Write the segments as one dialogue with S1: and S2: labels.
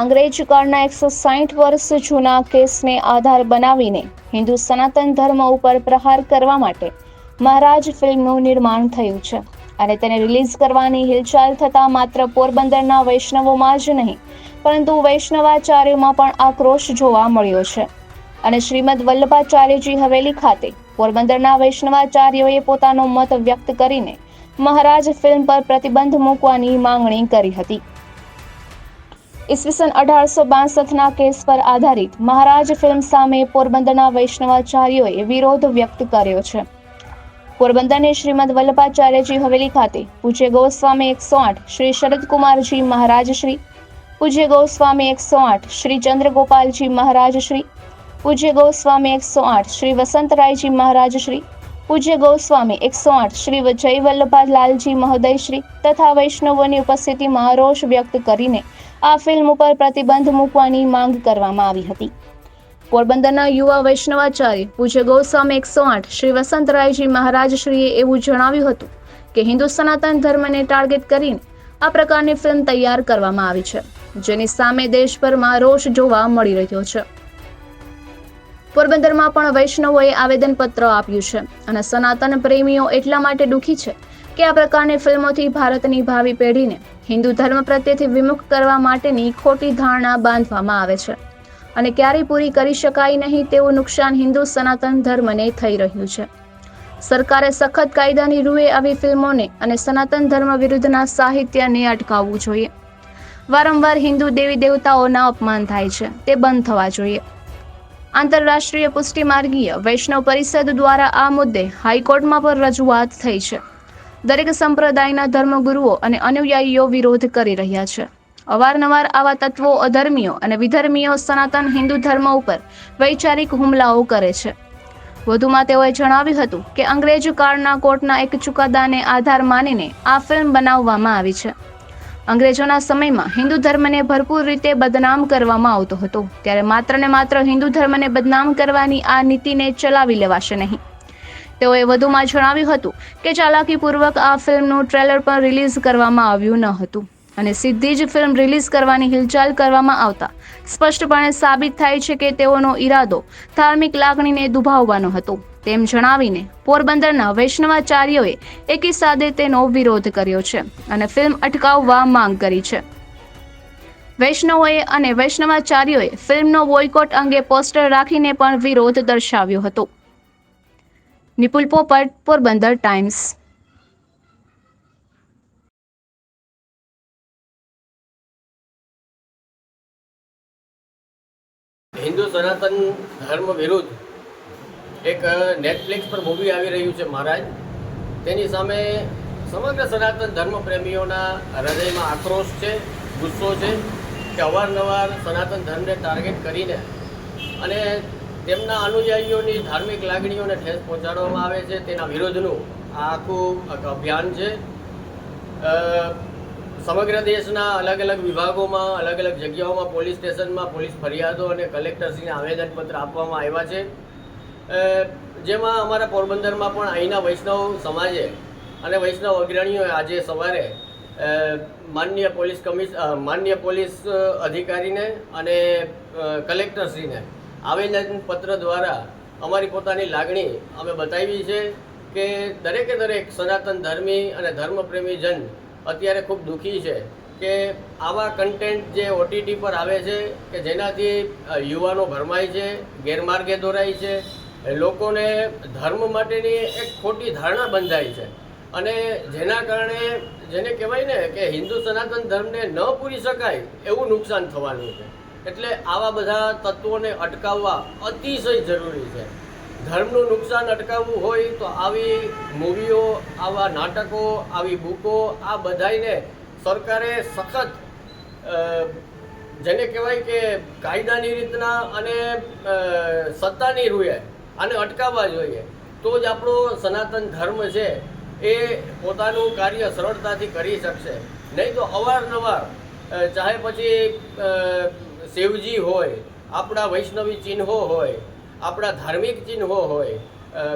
S1: અંગ્રેજ કાળના એકસો સાહીઠ વર્ષ જૂના કેસને આધાર બનાવીને હિન્દુ સનાતન ધર્મ ઉપર પ્રહાર કરવા માટે મહારાજ ફિલ્મનું નિર્માણ થયું છે. અને તેને રિલીઝ કરવાની હિલચાલ થતાં માત્ર પોરબંદરના વૈષ્ણવોમાં જ નહીં, પરંતુ વૈષ્ણવાચાર્યોમાં પણ આક્રોશ જોવા મળ્યો છે. અને શ્રીમદ વલ્લભાચાર્યજી હવેલી ખાતે પોરબંદરના વૈષ્ણવાચાર્યોએ પોતાનો મત વ્યક્ત કરીને મહારાજ ફિલ્મ પર પ્રતિબંધ મૂકવાની માંગણી કરી હતી. ઈસવીસન અઢારસો બાસઠના કેસ પર આધારિત મહારાજ ફિલ્મ સામે પોરબંદરના વૈષ્ણવાચાર્યોએ વિરોધ વ્યક્ત કર્યો છે. પોરબંદરની શ્રીમદ વલ્લભાચાર્યજી હવેલી ખાતે પૂજ્ય ગોસ્વામી એકસો આઠ શ્રી શરદકુમારજી મહારાજ શ્રી, પૂજ્ય ગોસ્વામી એકસો આઠ શ્રી ચંદ્રગોપાલજી મહારાજ શ્રી, પૂજ્ય ગોસ્વામી એકસો આઠ શ્રી વસંતરાયજી મહારાજ શ્રી, પૂજ્ય ગોસ્વામી એકસો આઠ શ્રી જય વલ્લભાલાલજી મહોદય શ્રી તથા વૈષ્ણવોની ઉપસ્થિતિમાં રોષ વ્યક્ત કરીને આ ફિલ્મ ઉપર પ્રતિબંધ મૂકવાની માંગ કરવામાં આવી હતી. પોરબંદરના યુવા વૈષ્ણવાચાર્ય પૂજ્ય ગોસ્વામી એકસો આઠ શ્રી વસંતરાયજી મહારાજ શ્રીએ એવું જણાવ્યું હતું કે હિન્દુ સનાતન ધર્મને ટાર્ગેટ કરીને આ પ્રકારની ફિલ્મ તૈયાર કરવામાં આવી છે, જેની સામે દેશભરમાં રોષ જોવા મળી રહ્યો છે. પોરબંદરમાં પણ વૈષ્ણવોએ આવેદનપત્ર આપ્યું છે અને સનાતન પ્રેમીઓ એટલા માટે દુઃખી છે કે આ પ્રકારની ફિલ્મોથી ભારતની ભાવિ પેઢીને હિન્દુ ધર્મ પ્રત્યેથી વિમુખ કરવા માટેની ખોટી ધારણા બાંધવામાં આવે છે. અને ક્યારેય પૂરી કરી શકાય નહીં તેવું નુકસાન હિન્દુ સનાતન ધર્મને થઈ રહ્યું છે. સરકારે સખત કાયદાની રૂએ આવી ફિલ્મોને અને સનાતન ધર્મ વિરુદ્ધના સાહિત્યને અટકાવવું જોઈએ. વારંવાર હિન્દુ દેવી દેવતાઓના અપમાન થાય છે, તે બંધ થવા જોઈએ. આંતરરાષ્ટ્રીય પુષ્ટિ માર્ગીય વૈષ્ણવ પરિષદ દ્વારા આ મુદ્દે હાઈકોર્ટમાં પણ રજૂઆત થઈ છે. દરેક સંપ્રદાયના ધર્મગુરુઓ અને અનુયાયીઓ વિરોધ કરી રહ્યા છે. અવારનવાર આવા તત્વો અધર્મીઓ અને વિધર્મીઓ સનાતન હિન્દુ ધર્મ ઉપર વૈચારિક હુમલાઓ કરે છે. વધુમાં તેઓએ જણાવ્યું હતું કે અંગ્રેજ કાળના કોર્ટના એક ચુકાદાને આધાર માનીને આ ફિલ્મ બનાવવામાં આવી છે. અંગ્રેજોના સમયમાં હિન્દુ ધર્મને ભરપૂર રીતે બદનામ કરવામાં આવતો હતો, ત્યારે માત્ર ને માત્ર હિન્દુ ધર્મને બદનામ કરવાની આ નીતિને ચલાવી લેવાશે નહીં. તેઓએ વધુમાં જણાવ્યું હતું કે ચાલાકીપૂર્વક આ ફિલ્મનું ટ્રેલર પણ રિલીઝ કરવામાં આવ્યું ન હતું અને સીધી જ ફિલ્મ રિલીઝ કરવાની હિલચાલ કરવામાં આવતા સ્પષ્ટપણે સાબિત થાય છે કે તેઓનો ઈરાદો ધાર્મિક લાગણીને દુભાવવાનો હતો. તેમ જણાવીને પોરબંદરના વૈષ્ણવાચાર્યોએ એકી સાથે તેનો વિરોધ કર્યો છે અને ફિલ્મ અટકાવવા માંગ કરી છે. વૈષ્ણવોએ અને વૈષ્ણવાચાર્યોએ ફિલ્મનો બોયકોટ અંગે પોસ્ટર રાખીને પણ વિરોધ દર્શાવ્યો હતો. નિપુલ પોપટ પોરબંદર ટાઈમ્સ
S2: હિન્દુ સનાતન ધર્મ વિરુદ્ધ એક નેટફ્લિક્સ પર મૂવી આવી રહ્યું છે મહારાજ. તેની સામે સમગ્ર સનાતન ધર્મ પ્રેમીઓના હૃદયમાં આક્રોશ છે, ગુસ્સો છે કે અવારનવાર સનાતન ધર્મને ટાર્ગેટ કરીને અને તેમના અનુયાયીઓની ધાર્મિક લાગણીઓને ઠેસ પહોંચાડવામાં આવે છે તેના વિરોધનું આ આખું અભિયાન છે. સમગ્ર દેશના અલગ અલગ વિભાગોમાં અલગ અલગ જગ્યાઓમાં પોલીસ સ્ટેશનમાં પોલીસ ફરિયાદો અને કલેક્ટરશ્રીને આવેદનપત્ર આપવામાં આવ્યા છે. જેમાં અમારા પોરબંદરમાં પણ અહીંના વૈષ્ણવ સમાજે અને વૈષ્ણવ અગ્રણીઓએ આજે સવારે માન્ય પોલીસ કમિશ માન્ય પોલીસ અધિકારીને અને અ, કલેક્ટરશ્રીને આવેદનપત્ર દ્વારા અમારી પોતાની લાગણી અમે બતાવી છે કે દરેકે દરેક સનાતન ધર્મી અને ધર્મપ્રેમી જન અત્યારે ખૂબ દુઃખી છે કે આવા કન્ટેન્ટ જે ઓટીટી પર આવે છે કે જેનાથી યુવાનો ભરમાય છે, ગેરમાર્ગે દોરાય છે લોકોને ધર્મ માટેની એક ખોટી ધારણા બંધાય છે. અને જેના કારણે જેને કહેવાય ને કે હિન્દુ સનાતન ધર્મને ન પૂરી શકાય એવું નુકસાન થવાનું છે. એટલે આવા બધા તત્વોને અટકાવવા અતિશય જરૂરી છે. ધર્મનું નુકસાન અટકાવવું હોય તો આવી મૂવીઓ, આવા નાટકો, આવી બુકો, આ બધાને સરકારે સખત જેને કહેવાય કે કાયદાની રીતના અને સત્તાની રૂએ આને અટકાવવા જોઈએ. તો જ આપણો સનાતન ધર્મ છે એ પોતાનું કાર્ય સરળતાથી કરી શકશે. નહીં તો અવારનવાર ચાહે પછી શિવજી હોય, આપણા વૈષ્ણવી ચિહ્નો હોય, આપણા ધાર્મિક ચિહ્નો હોય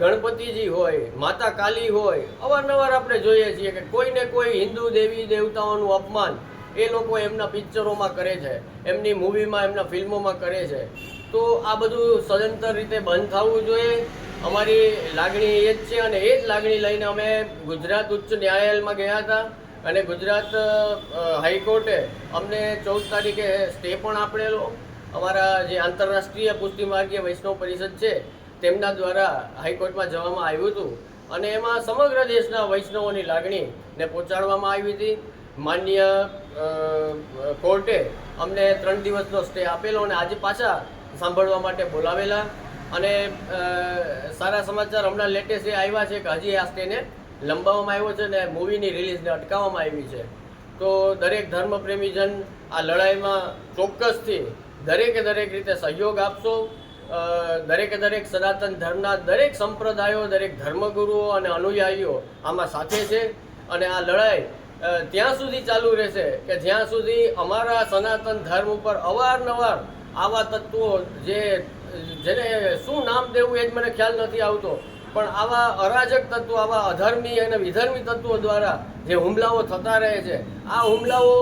S2: ગણપતિજી હોય, માતા કાલી હોય, અવારનવાર આપણે જોઈએ છીએ કે કોઈને કોઈ હિન્દુ દેવી દેવતાઓનું અપમાન એ લોકો એમના પિક્ચરોમાં કરે છે, એમની મૂવીમાં, એમના ફિલ્મોમાં કરે છે. તો આ બધું સદંતર રીતે બંધ થવું જોઈએ. અમારી લાગણી એ જ છે અને એ જ લાગણી લઈને અમે ગુજરાત ઉચ્ચ ન્યાયાલયમાં ગયા હતા. અને ગુજરાત હાઈકોર્ટે અમને ચૌદ તારીખે સ્ટે પણ આપેલો. અમારા જે આંતરરાષ્ટ્રીય પુષ્ટિ માર્ગીય વૈષ્ણવ પરિષદ છે, તેમના દ્વારા હાઈકોર્ટમાં જવામાં આવ્યું હતું. અને એમાં સમગ્ર દેશના વૈષ્ણવોની લાગણીને પહોંચાડવામાં આવી હતી. માન્ય કોર્ટે અમને ત્રણ દિવસનો સ્ટે આપેલો અને આજે પાછા સાંભળવા માટે બોલાવેલા. અને સારા સમાચાર હમણાં લેટેસ્ટ એ આવ્યા છે કે હજી આ સ્ટેને લંબાવવામાં આવ્યો છે અને મૂવીની રિલીઝને અટકાવવામાં આવી છે. તો દરેક ધર્મપ્રેમીજન આ લડાઈમાં ચોક્કસથી દરેકે દરેક રીતે સહયોગ આપશો. દરેકે દરેક સનાતન ધર્મના દરેક સંપ્રદાયો, દરેક ધર્મગુરુઓ અને અનુયાયીઓ આમાં સાથે છે. અને આ લડાઈ ત્યાં સુધી ચાલુ રહેશે કે જ્યાં સુધી અમારા સનાતન ધર્મ ઉપર અવારનવાર આવા તત્વો જે, જેને શું નામ દેવું એ જ મને ખ્યાલ નથી આવતો. પણ આવા અરાજક તત્વો, આવા અધર્મી અને વિધર્મી તત્વો દ્વારા જે હુમલાઓ થતા રહે છે, આ હુમલાઓ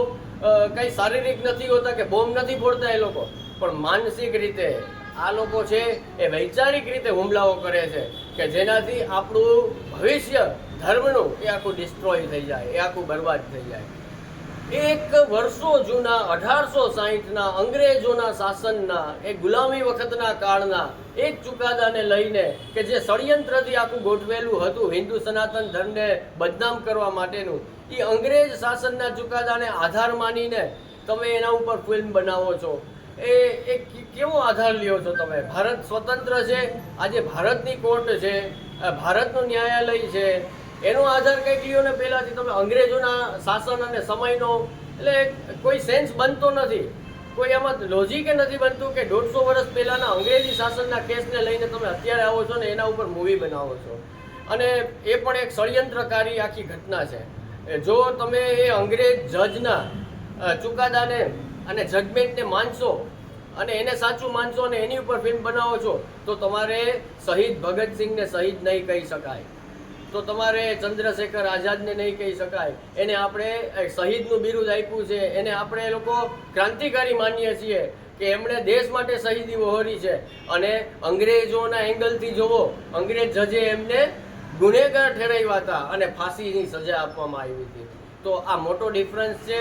S2: કંઈ શારીરિક નથી હોતા કે બોમ્બ નથી ફોડતા એ લોકો, પણ માનસિક રીતે આ લોકો છે એ વૈચારિક રીતે હુમલાઓ કરે છે કે જેનાથી આપણું ભવિષ્ય, ધર્મનું એ આખું ડિસ્ટ્રોય થઈ જાય, એ આખું બરબાદ થઈ જાય. એક વર્ષો જૂના, અઢારસો સાહીઠના અંગ્રેજોના શાસનના, એ ગુલામી વખતના કાળના, એક ચુકાદાને લઈને કે જે ષડયંત્રથી આખું ગોઠવેલું હતું હિન્દુ સનાતન ધર્મને બદનામ કરવા માટેનું એ અંગ્રેજ શાસનના ચુકાદાને આધાર માનીને તમે એના ઉપર ફિલ્મ બનાવો છો. એ એ કેવો આધાર લ્યો છો તમે? ભારત સ્વતંત્ર છે, આજે ભારતની કોર્ટ છે ભારતનું ન્યાયાલય છે એનો આધાર કંઈક લ્યો ને પહેલાંથી તમે અંગ્રેજોના શાસન અને સમયનો, એટલે કોઈ સેન્સ બનતો નથી. કોઈ એમાં લોજિક નથી બનતું કે દોઢસો વર્ષ પહેલાંના અંગ્રેજી શાસનના કેસને લઈને તમે અત્યારે આવો છો ને એના ઉપર મૂવી બનાવો છો. અને એ પણ એક ષડયંત્રકારી આખી ઘટના છે. જો તમે એ અંગ્રેજ જજના ચુકાદાને અને જજમેન્ટને માનશો અને એને સાચું માનશો અને એની ઉપર ફિલ્મ બનાવો છો, તો તમારે શહીદ ભગતસિંહને શહીદ નહીં કહી શકાય. તો તમારે ચંદ્રશેખર આઝાદને નહીં કહી શકાય. એને આપણે શહીદનું બિરુદ આપ્યું છે. એને આપણે લોકો ક્રાંતિકારી માનીએ છીએ કે એમણે દેશ માટે શહીદી વહોરી છે. અને અંગ્રેજોના એંગલથી જોવો, અંગ્રેજ જજે એમને ગુનેગાર ઠેરાવ્યા હતા અને ફાંસીની સજા આપવામાં આવી હતી. તો આ મોટો ડિફરન્સ છે.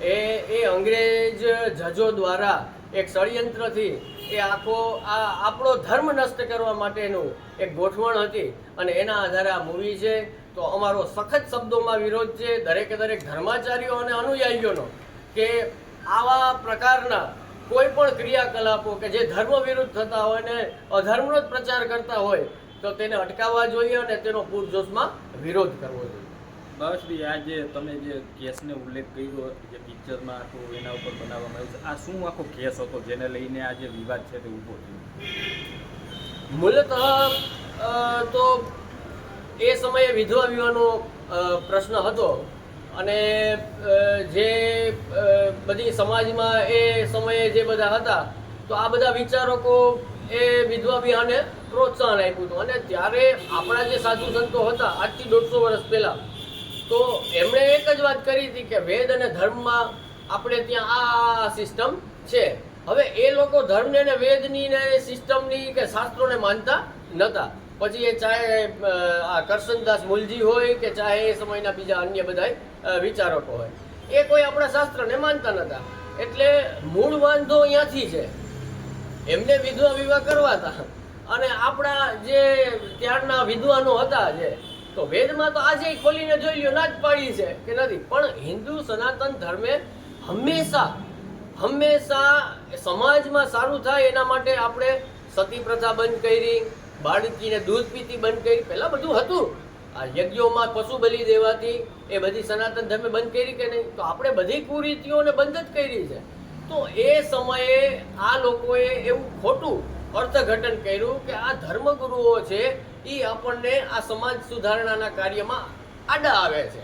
S2: એ એ અંગ્રેજ જજો દ્વારા એક ષડયંત્રથી એ આખો આ આપણો ધર્મ નષ્ટ કરવા માટેનું એક ગોઠવણ હતી અને એના આધારે આ મૂવી છે. તો અમારો સખત શબ્દોમાં વિરોધ છે દરેકે દરેક ધર્માચાર્યો અને અનુયાયીઓનો કે આવા પ્રકારના કોઈ પણ ક્રિયાકલાપો કે જે ધર્મ વિરુદ્ધ થતા હોય ને અધર્મનો જ પ્રચાર કરતા હોય તો તેને અટકાવવા જોઈએ અને તેનો પૂરજોશમાં વિરોધ કરવો જોઈએ.
S3: ભાવેશભાઈ આ જે તમે જે કેસને ઉલ્લેખ કર્યો, જે પિક્ચરમાં આખું એના ઉપર બનાવવામાં આવ્યું છે, આ શું આખો કેસ હતો જેને લઈને આ જે વિવાદ છે તે ઊભો થયો?
S2: મૂલત તો એ સમયે વિધવા વિવાહનો પ્રશ્ન હતો અને જે બધી સમાજમાં એ સમયે જે બધા હતા, તો આ બધા વિચારકો એ વિધવા વિવાહને પ્રોત્સાહન આપ્યું હતું. અને ત્યારે આપણા જે સાધુ સંતો હતા, આજથી દોઢસો વર્ષ પહેલાં તો એમણે એક જ વાત કરી હતી કે વેદ અને ધર્મમાં આપણે ત્યાં આ સિસ્ટમ છે. હવે એ લોકો ધર્મને ને વેદની ને સિસ્ટમની કે શાસ્ત્રોને માનતા નહોતા પછી એ ચાહે આ કરશનદાસ મુલજી હોય કે ચાહે એ સમયના બીજા અન્ય બધા વિચારકો હોય. એ કોઈ આપણા શાસ્ત્રને માનતા નહોતા એટલે મૂળ વાંધો અહીંયાથી છે. એમને વિધવા વિવાહ કરવા હતા. અને આપણા જે ત્યારના વિદ્વાનો હતા જે તો વેદમાં તો આજે ખોલીને જોઈ લ્યો, ના જ પાડી છે કે નથી. પણ હિન્દુ સનાતન ધર્મે હંમેશા હંમેશા સમાજમાં સારું થાય એના માટે આપણે સતી પ્રથા બંધ કરી, બાળકીને દૂધ પીતી બંધ કરી, પહેલાં બધું હતું. આ યજ્ઞોમાં પશુ બલિ દેવાથી એ બધી સનાતન ધર્મે બંધ કરી કે નહીં? તો આપણે બધી કુરીતિઓને બંધ જ કરી છે. તો એ સમયે આ લોકોએ એવું ખોટું અર્થઘટન કર્યું કે આ ધર્મગુરુઓ છે એ આપણને આ સમાજ સુધારણાના કાર્યમાં આડા આવે છે.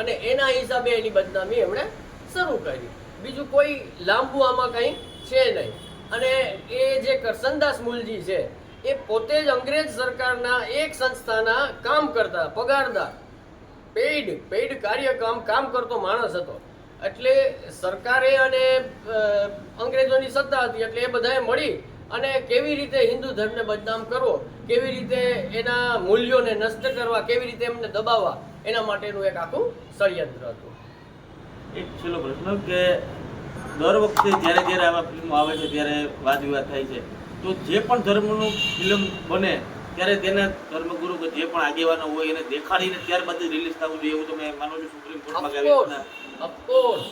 S2: અને એના હિસાબે એની બદનામી એમણે શરૂ કરી. બીજું કોઈ લાંબુ આમાં કંઈ છે નહીં. અને એ જે કરસનદાસ મુલજી છે, એ પોતે જ અંગ્રેજ સરકારના એક સંસ્થાના કામ કરતા, પગારદાર. પેઇડ પેઇડ કાર્યક્રમ કામ કરતો માણસ હતો. એટલે સરકારે અને અંગ્રેજોની સત્તા હતી, એટલે એ બધાએ મળી અને કેવી રીતે હિન્દુ ધર્મને બદનામ કરવો કેવી રીતે એના મૂલ્યોને નષ્ટ કરવા કેવી રીતે એમને દબાવવા એના માટેનું એક આખું ષડયંત્ર હતું.
S4: એક છેલ્લો પ્રશ્ન કે દર વખતે જ્યારે જ્યારે આવા ફિલ્મો આવે છે ત્યારે વાદ વિવાદ થાય છે. તો જે પણ ધર્મનું ફિલ્મ બને ત્યારે તેના ધર્મગુરુ કે જે પણ આગેવાનો હોય એને દેખાડીને ત્યારબાદ રિલીઝ થવું જોઈએ એવું તમે માનો છો સુપ્રીમ કોર્ટમાં?
S2: ઓફકોર્સ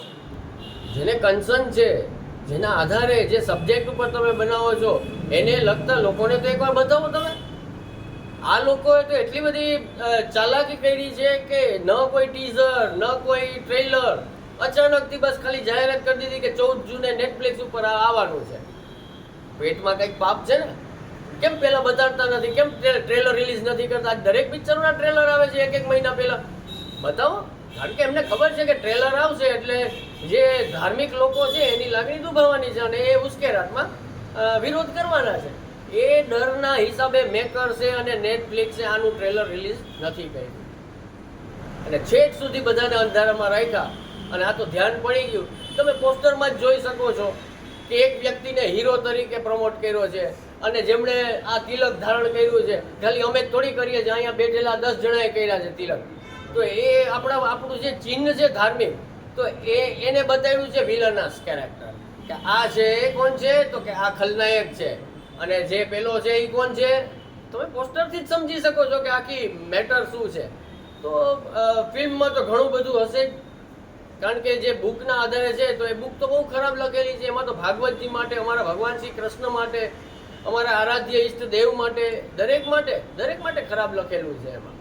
S2: જેને કન્સર્ન છે જેના આધારે જે સબ્જેક્ટ ઉપર તમે બનાવો છો, એને લગતા લોકોને તો એકવાર બતાવો તમે. આ લોકોએ તો એટલી બધી ચાલાકી કરી છે કે ન કોઈ ટીઝર ન કોઈ ટ્રેલર અચાનકથી બસ ખાલી જાહેરાત કરી દીધી કે ચૌદ જૂને નેટફ્લિક્સ ઉપર આવવાનું છે. પેટમાં કંઈક પાપ છે ને? કેમ પહેલાં બતાડતા નથી? કેમ ટ્રેલર રિલીઝ નથી કરતા? દરેક પિક્ચરના ટ્રેલર આવે છે એક એક મહિના પહેલાં. બતાવો. કારણ કે એમને ખબર છે કે ટ્રેલર આવશે એટલે જે ધાર્મિક લોકો છે એની લાગણી દુભાવવાની છે અને એ ઉશ્કેરાટમાં વિરોધ કરવાના છે. એ ડરના હિસાબે મેકર્સે અને નેટફ્લિક્સે આનું ટ્રેલર રિલીઝ નથી કર્યું. અને છેક સુધી બધાને અંધારામાં રાખ્યા અને આ તો ધ્યાન પડી ગયું. તમે પોસ્ટરમાં જ જોઈ શકો છો કે એક વ્યક્તિને હીરો તરીકે પ્રમોટ કર્યો છે અને જેમણે આ તિલક ધારણ કર્યું છે. ખાલી અમે થોડી કરીએ છીએ, અહીંયા બેઠેલા દસ જણાએ કર્યા છે તિલક. તો એ આપણા આપણું જે ચિહ્ન છે ધાર્મિક તો એ, એને બતાવ્યું છે વિલનસ કેરેક્ટર કે આ છે એ કોણ છે? તો કે આ ખલનાયક છે. અને જે પેલો છે એ કોણ છે? તમે પોસ્ટરથી જ સમજી શકો છો કે આખી મેટર શું છે. તો ફિલ્મમાં તો ઘણું બધું હશે. કારણ કે જે બુકના આધારે છે, તો એ બુક તો બહુ ખરાબ લખેલી છે. એમાં તો ભાગવતજી માટે, અમારા ભગવાન શ્રી કૃષ્ણ માટે, અમારા આરાધ્ય ઈષ્ટ દેવ માટે, દરેક માટે દરેક માટે ખરાબ લખેલું છે એમાં.